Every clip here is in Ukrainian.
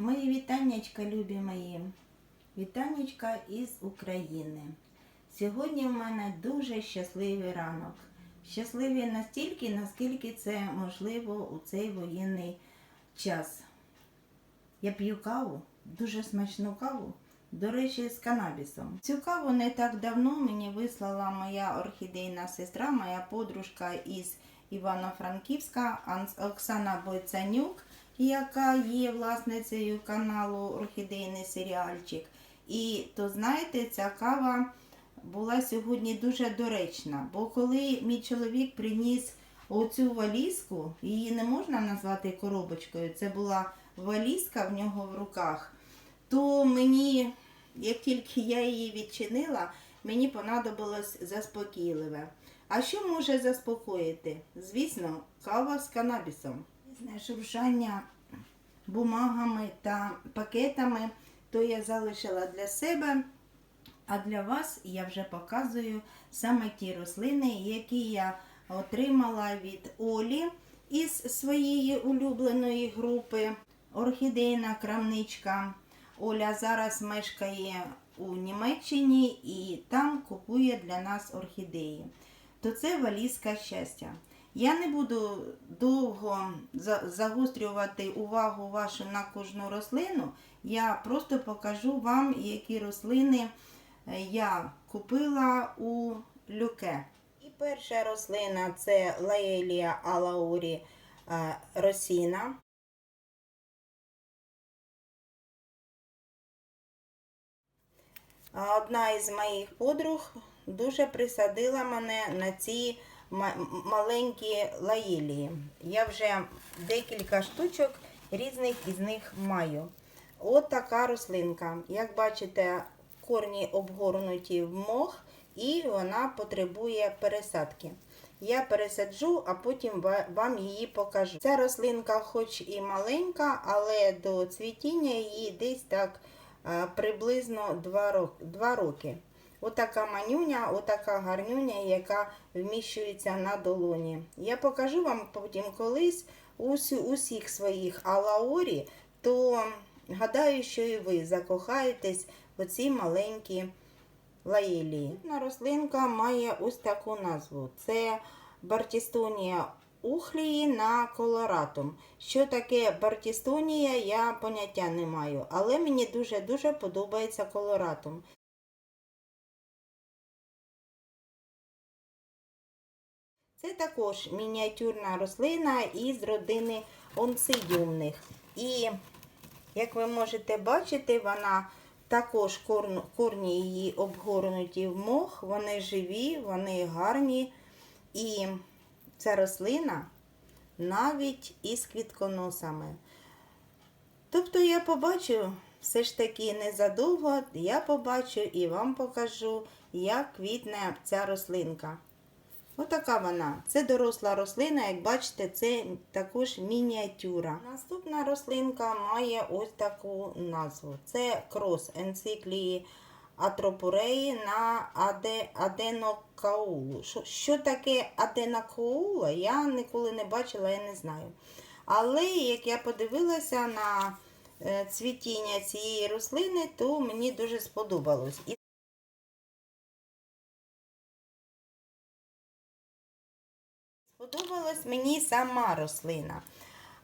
Мої вітаннячка, любі мої. Вітаннячка із України. Сьогодні в мене дуже щасливий ранок. Щасливий настільки, наскільки це можливо у цей воєнний час. Я п'ю каву, дуже смачну каву, до речі, з канабісом. Цю каву не так давно мені вислала моя орхідейна сестра, моя подружка із Івано-Франківська Оксана Бойцанюк, яка є власницею каналу Орхідейний серіальчик. І то знаєте, ця кава була сьогодні дуже доречна, бо коли мій чоловік приніс оцю валізку, її не можна назвати коробочкою, це була валізка в нього в руках, то мені, як тільки я її відчинила, мені понадобилось заспокійливе. А що може заспокоїти? Звісно, кава з канабісом. Шуршання бумагами та пакетами, то я залишила для себе. А для вас я вже показую саме ті рослини, які я отримала від Олі із своєї улюбленої групи Орхідейна крамничка. Оля зараз мешкає у Німеччині і там купує для нас орхідеї. То це валізка щастя. Я не буду довго загострювати увагу вашу на кожну рослину. Я просто покажу вам, які рослини е, я купила у люке. І перша рослина це Лаелія алаурі е, росіна. Одна із моїх подруг дуже присадила мене на ці маленькі лаїлії. Я вже декілька штучок різних із них маю. От така рослинка. Як бачите, корні обгорнуті в мох і вона потребує пересадки. Я пересаджу, а потім вам її покажу. Ця рослинка, хоч і маленька, але до цвітіння її десь так приблизно 2 роки. 2 роки. Отака манюня, отака гарнюня, яка вміщується на долоні. Я покажу вам потім колись усі, усіх своїх алаорі, то гадаю, що і ви закохаєтесь в оці маленькі лаїлії. Одна рослинка має ось таку назву. Це Бартістонія ухлії на колоратум. Що таке Бартістонія, я поняття не маю, але мені дуже-дуже подобається колоратум. Це також мініатюрна рослина із родини онсидіумних. І, як ви можете бачити, вона також корн- корні її обгорнуті в мох, вони живі, вони гарні. І ця рослина навіть із квітконосами. Тобто я побачу, все ж таки незадовго, я побачу і вам покажу, як квітне ця рослинка. Отака вона. Це доросла рослина, як бачите, це також мініатюра. Наступна рослинка має ось таку назву. Це крос енциклії атропуреї на аде, аденокаулу. Що, що таке аденокаула, я ніколи не бачила, я не знаю. Але як я подивилася на е, цвітіння цієї рослини, то мені дуже сподобалось. Сподобалась мені сама рослина.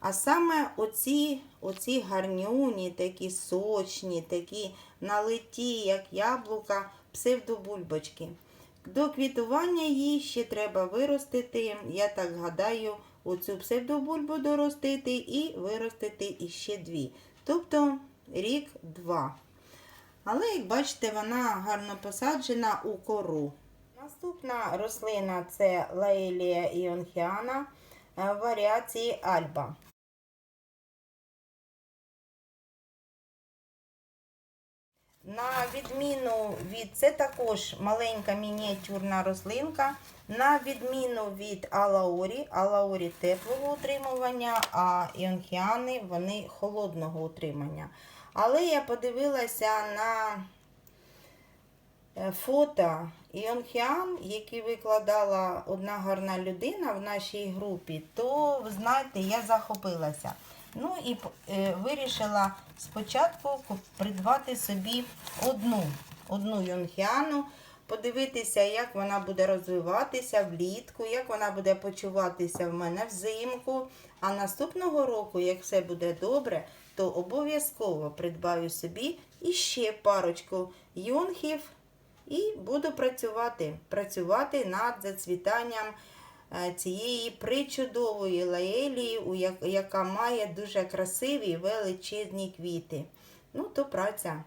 А саме оці, оці гарнюні, такі сочні, такі налиті, як яблука, псевдобульбочки. До квітування її ще треба виростити, я так гадаю, оцю псевдобульбу доростити і виростити іще дві. Тобто рік-два. Але, як бачите, вона гарно посаджена у кору. Наступна рослина це Лаелія іонхіана е, варіації Альба. На відміну від це також маленька мініатюрна рослинка. На відміну від алаорі, алаорі теплого утримування, а іонхіани вони холодного утримання. Але я подивилася на фото Іонхіан, які викладала одна гарна людина в нашій групі, то ви знаєте, я захопилася. Ну і е, вирішила спочатку придбати собі одну, одну юнхіану, подивитися, як вона буде розвиватися влітку, як вона буде почуватися в мене взимку. А наступного року, як все буде добре, то обов'язково придбаю собі іще парочку юнхів і буду працювати, працювати над зацвітанням е, цієї причудової лаелії, яка має дуже красиві величезні квіти. Ну, то праця,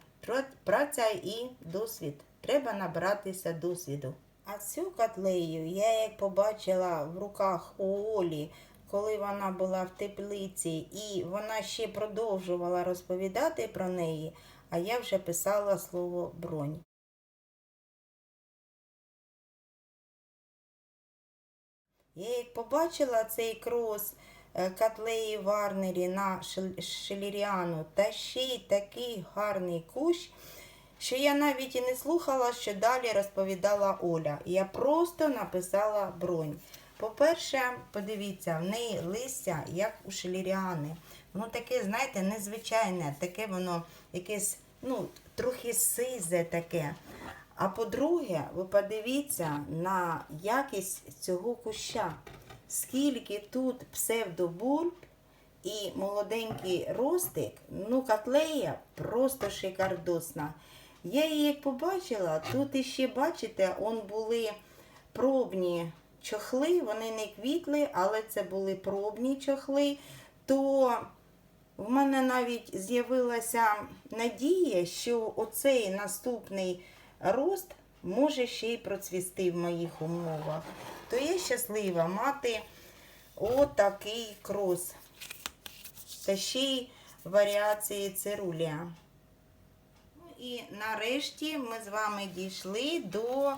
праця і досвід. Треба набратися досвіду. А цю котлею я як побачила в руках у Олі, коли вона була в теплиці, і вона ще продовжувала розповідати про неї, а я вже писала слово бронь. Я як побачила цей крос е, котлеї Варнері на шел- шелеріану та ще й такий гарний кущ, що я навіть і не слухала, що далі розповідала Оля. Я просто написала бронь. По-перше, подивіться, в неї листя, як у шелеріани. Воно таке, знаєте, незвичайне, таке воно якесь, ну, трохи сизе таке. А по-друге, ви подивіться на якість цього куща. Скільки тут псевдобульб і молоденький ростик, ну котлея просто шикардосна. Я її як побачила, тут іще, бачите, он були пробні чохли, вони не квітли, але це були пробні чохли. То в мене навіть з'явилася надія, що оцей наступний рост може ще й процвісти в моїх умовах. То я щаслива мати отакий крос. Та ще й варіації цирулія. Ну і нарешті ми з вами дійшли до,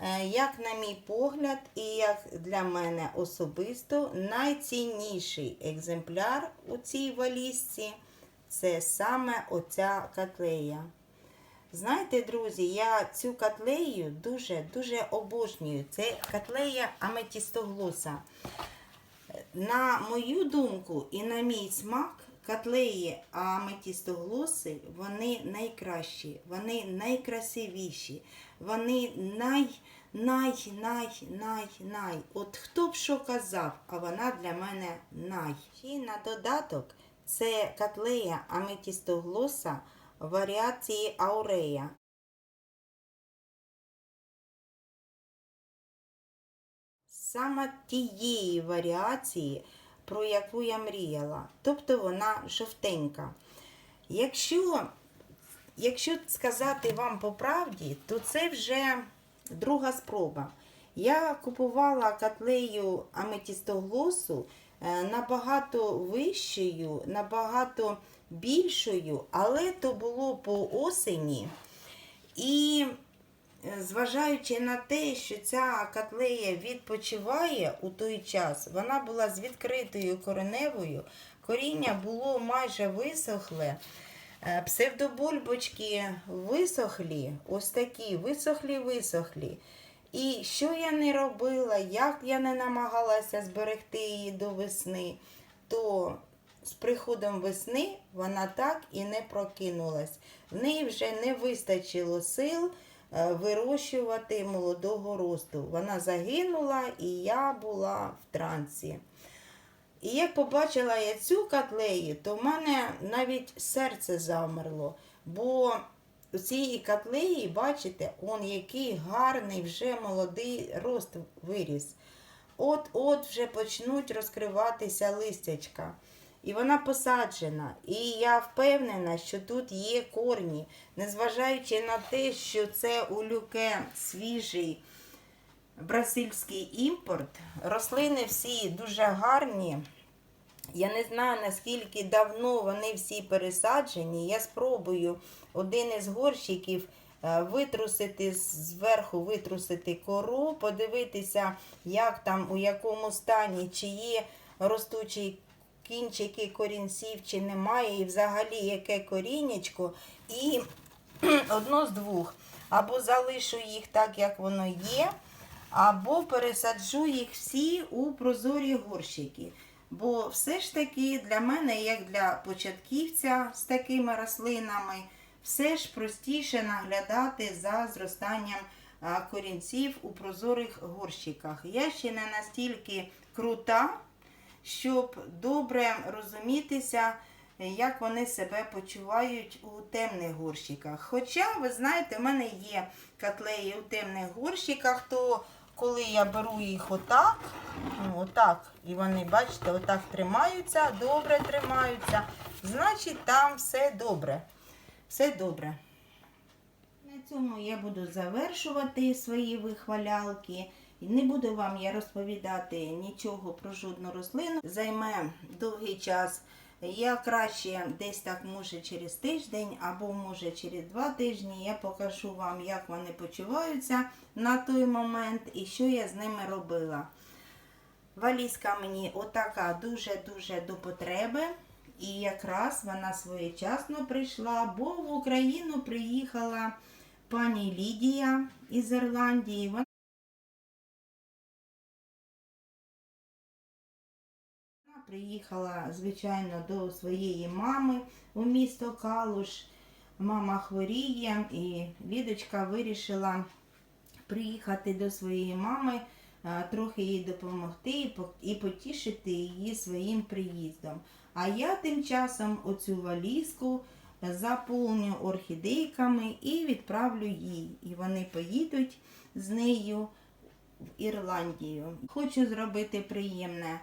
е, як на мій погляд, і як для мене особисто, найцінніший екземпляр у цій валізці це саме оця котлея. Знаєте, друзі, я цю котлею дуже-дуже обожнюю. Це котлея аметістоглоса. На мою думку і на мій смак, котлеї аметістоглоси, вони найкращі, вони найкрасивіші, вони най, най, най, най, най. От хто б що казав, а вона для мене най. І на додаток це котлея аметістоглоса варіації аурея. Саме тієї варіації, про яку я мріяла. Тобто вона жовтенька. Якщо, якщо сказати вам по правді, то це вже друга спроба. Я купувала котлею аметістоглосу набагато вищою, набагато більшою, але то було по осені. І е, зважаючи на те, що ця котлея відпочиває у той час, вона була з відкритою кореневою, коріння було майже висохле. Е, Псевдобульбочки висохлі, ось такі, висохлі-висохлі. І що я не робила, як я не намагалася зберегти її до весни, то з приходом весни вона так і не прокинулась. В неї вже не вистачило сил е, вирощувати молодого росту. Вона загинула, і я була в трансі. І як побачила я цю котлею, то в мене навіть серце замерло. Бо у цієї котлеї, бачите, он який гарний вже молодий рост виріс. От-от вже почнуть розкриватися листячка. І вона посаджена. І я впевнена, що тут є корні, незважаючи на те, що це у люке свіжий бразильський імпорт. Рослини всі дуже гарні. Я не знаю, наскільки давно вони всі пересаджені. Я спробую один із горщиків е, витрусити зверху, витрусити кору, подивитися, як там, у якому стані, чи є ростучі кінчики корінців, чи немає, і взагалі яке корінечко. І одно з двох. Або залишу їх так, як воно є, або пересаджу їх всі у прозорі горщики. Бо все ж таки для мене, як для початківця з такими рослинами, все ж простіше наглядати за зростанням корінців у прозорих горщиках. Я ще не настільки крута, щоб добре розумітися, як вони себе почувають у темних горщиках. Хоча, ви знаєте, в мене є котлеї у темних горщиках, то коли я беру їх отак, ну, отак, і вони, бачите, отак тримаються, добре тримаються, значить там все добре. Все добре. На цьому я буду завершувати свої вихвалялки. Не буду вам я розповідати нічого про жодну рослину. Займе довгий час. Я краще десь так може через тиждень або може через два тижні я покажу вам, як вони почуваються на той момент і що я з ними робила. Валізка мені отака дуже-дуже до потреби. І якраз вона своєчасно прийшла, бо в Україну приїхала пані Лідія із Ірландії. Приїхала, звичайно, до своєї мами у місто Калуш. Мама хворіє, і Лідочка вирішила приїхати до своєї мами, трохи їй допомогти і потішити її своїм приїздом. А я тим часом оцю валізку заповню орхідейками і відправлю їй. І вони поїдуть з нею в Ірландію. Хочу зробити приємне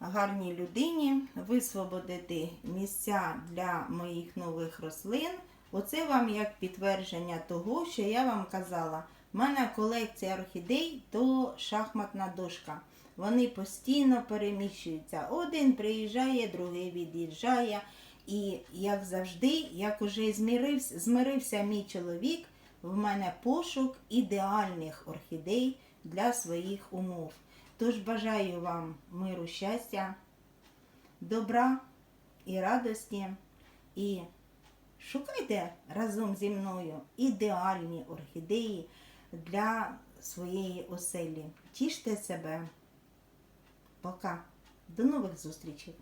гарній людині, висвободити місця для моїх нових рослин. Оце вам як підтвердження того, що я вам казала. У мене колекція орхідей то шахматна дошка. Вони постійно переміщуються. Один приїжджає, другий від'їжджає. І як завжди, як уже змірився, змирився мій чоловік, в мене пошук ідеальних орхідей для своїх умов. Тож бажаю вам миру, щастя, добра і радості. І шукайте разом зі мною ідеальні орхідеї для своєї оселі. Тіште себе. Пока. До нових зустрічей!